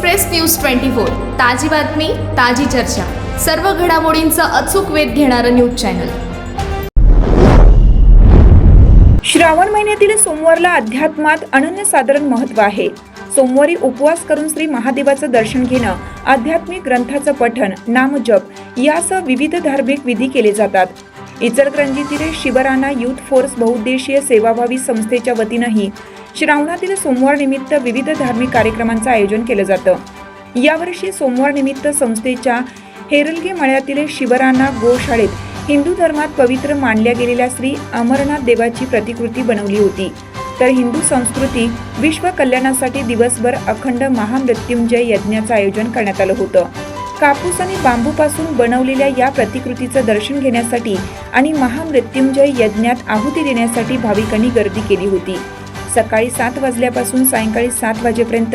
Express news twenty four. ताजी बातमी ताजी चर्चा. सर्व घडामोडींचा अचूक वेध घेणारं न्यूज चॅनल. श्रावण महिन्यातील सोमवारला अध्यात्मात अनन्यसाधारण महत्त्व आहे. सोमवारी उपवास करून श्री महादेवाचं दर्शन घेणं आध्यात्मिक ग्रंथाचं पठण नामजप यासह विविध धार्मिक विधी केले जातात. इचलकरंजीतील शिबराना युथ फोर्स बहुउद्देशीय सेवाभावी संस्थेच्या वतीनंही श्रावणातील सोमवार निमित्त विविध धार्मिक कार्यक्रमांचं आयोजन केलं जातं. यावर्षी सोमवार निमित्त संस्थेच्या हेरलगे मळ्यातील शिवराना गोशाळेत हिंदू धर्मात पवित्र मानल्या गेलेल्या श्री अमरनाथ देवाची प्रतिकृती बनवली होती. तर हिंदू संस्कृती विश्व कल्याणासाठी दिवसभर अखंड महामृत्युंजय यज्ञाचं आयोजन करण्यात आलं होतं. कापूस आणि बांबूपासून बनवलेल्या या प्रतिकृतीचं दर्शन घेण्यासाठी आणि महामृत्युंजय यज्ञात आहुती देण्यासाठी भाविकांनी गर्दी केली होती. सकाळी सात वाजल्यापासून सायंकाळी सात वाजेपर्यंत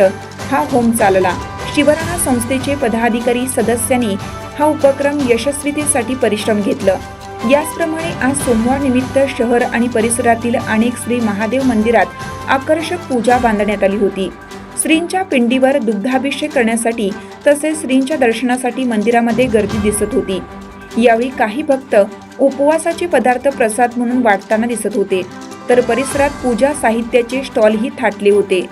हा होम चालला. शिवराणा संस्थेचे पदाधिकारी सदस्यांनी हा उपक्रम यशस्वीतेसाठी परिश्रम घेतलं. याचप्रमाणे आज सोमवार निमित्त शहर आणि परिसरातील अनेक श्री महादेव मंदिरात आकर्षक पूजा बांधण्यात आली होती. श्रींच्या पिंडीवर दुग्धाभिषेक करण्यासाठी तसेच श्रींच्या दर्शनासाठी मंदिरामध्ये गर्दी दिसत होती. यावेळी काही भक्त उपवासाचे पदार्थ प्रसाद म्हणून वाटताना दिसत होते. तर परिसरात पूजा साहित्याचे स्टॉलही थाटले होते.